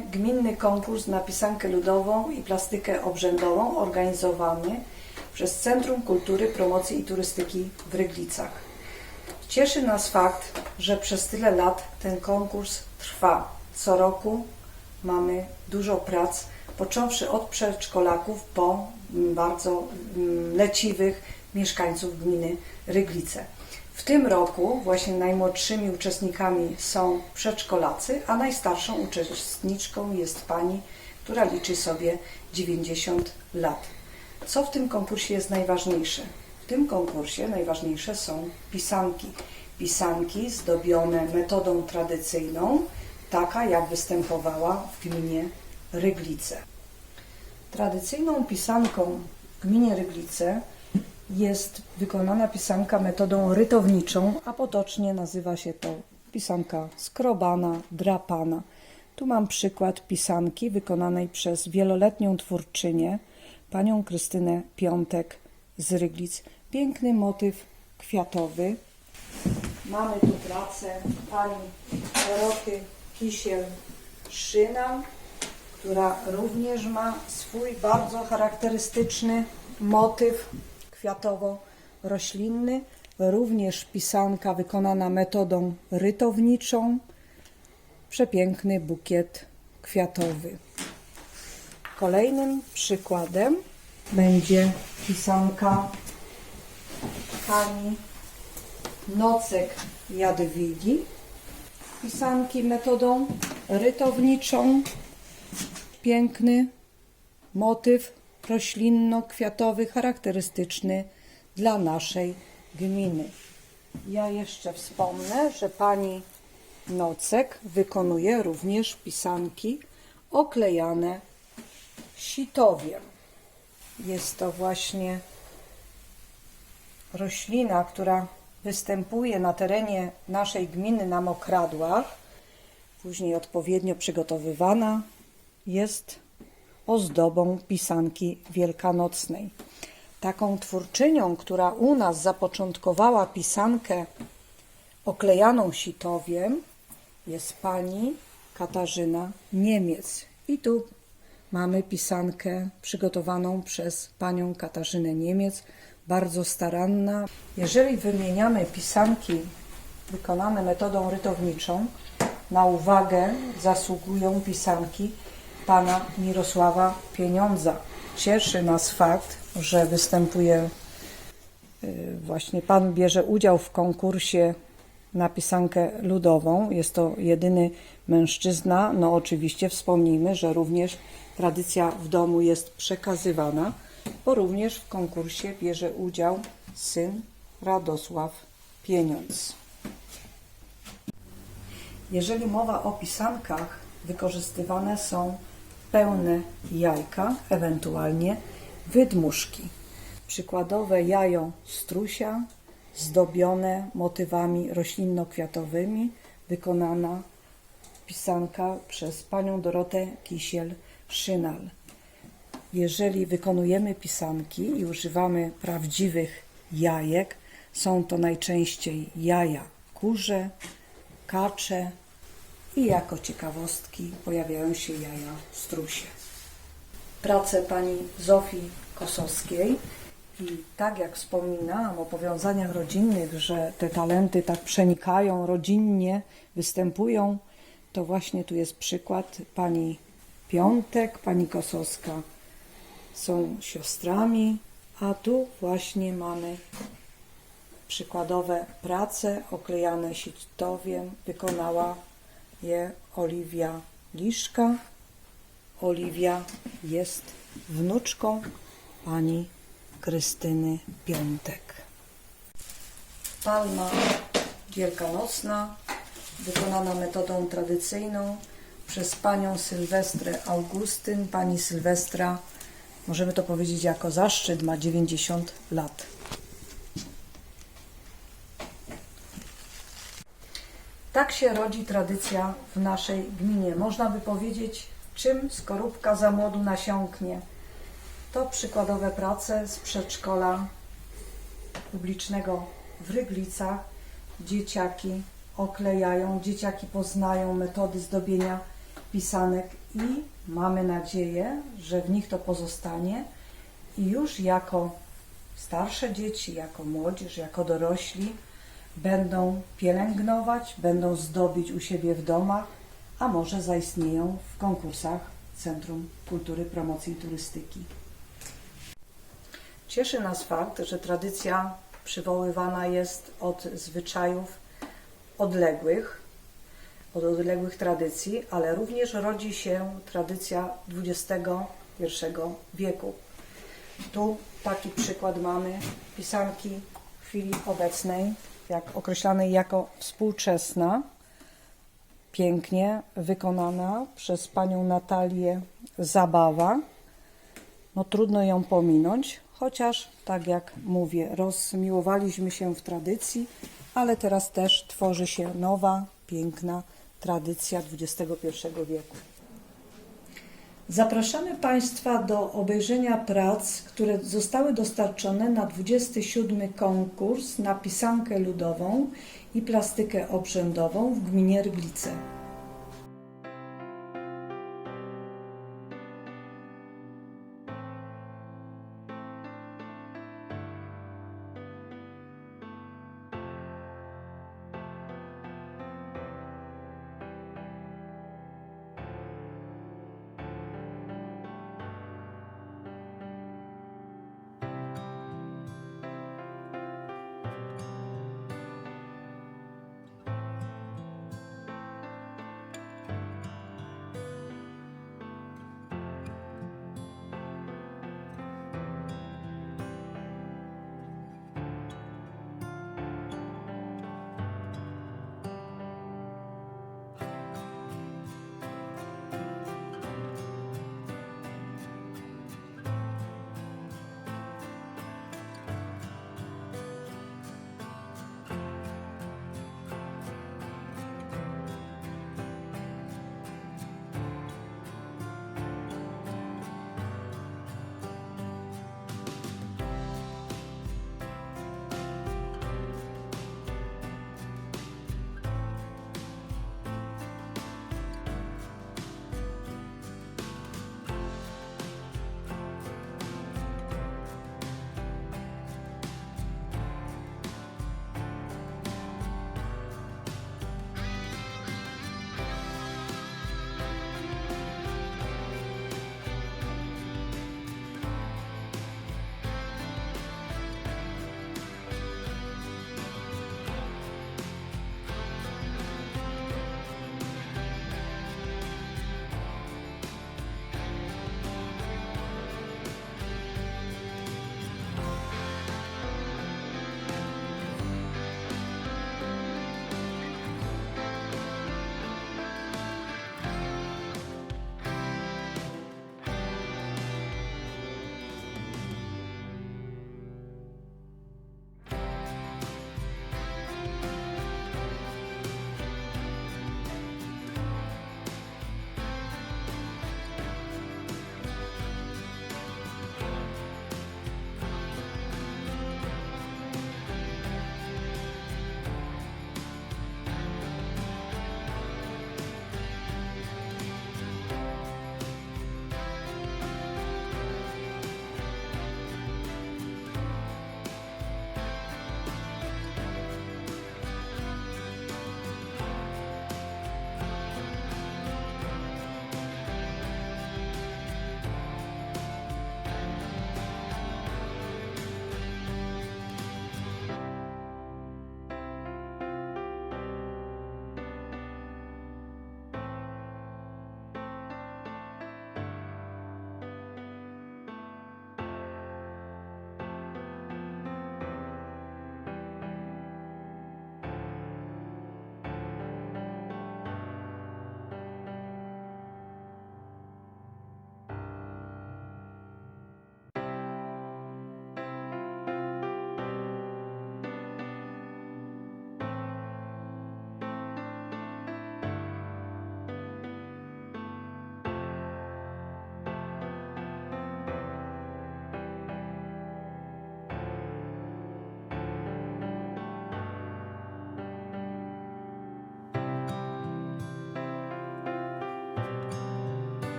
Gminny konkurs na pisankę ludową i plastykę obrzędową organizowany przez Centrum Kultury, Promocji i Turystyki w Ryglicach. Cieszy nas fakt, że przez tyle lat ten konkurs trwa. Co roku mamy dużo prac, począwszy od przedszkolaków po mm, bardzo mm, leciwych mieszkańców gminy Ryglice. W tym roku właśnie najmłodszymi uczestnikami są przedszkolacy, a najstarszą uczestniczką jest pani, która liczy sobie 90 lat. Co w tym konkursie jest najważniejsze? W tym konkursie najważniejsze są pisanki. Pisanki zdobione metodą tradycyjną, taka jak występowała w gminie Ryglice. Tradycyjną pisanką w gminie Ryglice jest wykonana pisanka metodą rytowniczą, a potocznie nazywa się to pisanka skrobana, drapana. Tu mam przykład pisanki wykonanej przez wieloletnią twórczynię, panią Krystynę Piątek z Ryglic. Piękny motyw kwiatowy. Mamy tu pracę pani Doroty Kisiel-Szyna, która również ma swój bardzo charakterystyczny motyw kwiatowo-roślinny, również pisanka wykonana metodą rytowniczą, przepiękny bukiet kwiatowy. Kolejnym przykładem będzie pisanka pani Nocek Jadwigi. Pisanki metodą rytowniczą, piękny motyw roślinno-kwiatowy charakterystyczny dla naszej gminy. Ja jeszcze wspomnę, że pani Nocek wykonuje również pisanki oklejane sitowiem. Jest to właśnie roślina, która występuje na terenie naszej gminy na mokradłach, później odpowiednio przygotowywana, jest ozdobą pisanki wielkanocnej. Taką twórczynią, która u nas zapoczątkowała pisankę oklejaną sitowiem, jest pani Katarzyna Niemiec. I tu mamy pisankę przygotowaną przez panią Katarzynę Niemiec, bardzo staranna. Jeżeli wymieniamy pisanki wykonane metodą rytowniczą, na uwagę zasługują pisanki pana Mirosława Pieniądza. Cieszy nas fakt, że występuje, y, właśnie pan bierze udział w konkursie na pisankę ludową. Jest to jedyny mężczyzna. No oczywiście wspomnijmy, że również tradycja w domu jest przekazywana, bo również w konkursie bierze udział syn Radosław Pieniądz. Jeżeli mowa o pisankach, wykorzystywane są pełne jajka, ewentualnie wydmuszki. Przykładowe jajo strusia zdobione motywami roślinno-kwiatowymi, wykonana pisanka przez panią Dorotę Kisiel-Szynal. Jeżeli wykonujemy pisanki i używamy prawdziwych jajek, są to najczęściej jaja kurze, kacze i jako ciekawostki pojawiają się jaja strusie. Pracę pani Zofii Kosowskiej i tak jak wspominałam o powiązaniach rodzinnych, że te talenty tak przenikają rodzinnie, występują, to właśnie tu jest przykład pani Piątek, pani Kosowska są siostrami, a tu właśnie mamy przykładowe prace oklejane sitowiem. Wykonała je Oliwia Liszka. Oliwia jest wnuczką pani Krystyny Piątek. Palma wielkanocna, wykonana metodą tradycyjną przez panią Sylwestrę Augustyn. Pani Sylwestra, możemy to powiedzieć jako zaszczyt, ma 90 lat. Tak się rodzi tradycja w naszej gminie. Można by powiedzieć, czym skorupka za młodu nasiąknie. To przykładowe prace z przedszkola publicznego w Ryglicach. Dzieciaki oklejają, dzieciaki poznają metody zdobienia pisanek i mamy nadzieję, że w nich to pozostanie i już jako starsze dzieci, jako młodzież, jako dorośli będą pielęgnować, będą zdobić u siebie w domach, a może zaistnieją w konkursach Centrum Kultury, Promocji Turystyki. Cieszy nas fakt, że tradycja przywoływana jest od zwyczajów odległych, od odległych tradycji, ale również rodzi się tradycja XXI wieku. Tu taki przykład mamy pisanki w chwili obecnej, jak określanej jako współczesna, pięknie wykonana przez panią Natalię Zabawa. No trudno ją pominąć, chociaż tak jak mówię, rozmiłowaliśmy się w tradycji, ale teraz też tworzy się nowa, piękna tradycja XXI wieku. Zapraszamy Państwa do obejrzenia prac, które zostały dostarczone na 27 konkurs na pisankę ludową i plastykę obrzędową w gminie Ryglice.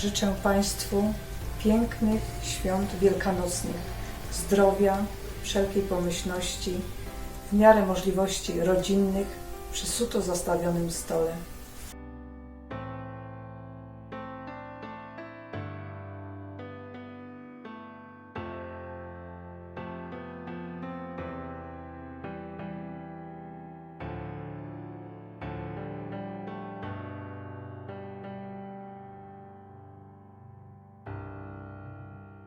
Życzę Państwu pięknych świąt wielkanocnych, zdrowia, wszelkiej pomyślności, w miarę możliwości rodzinnych przy suto zastawionym stole.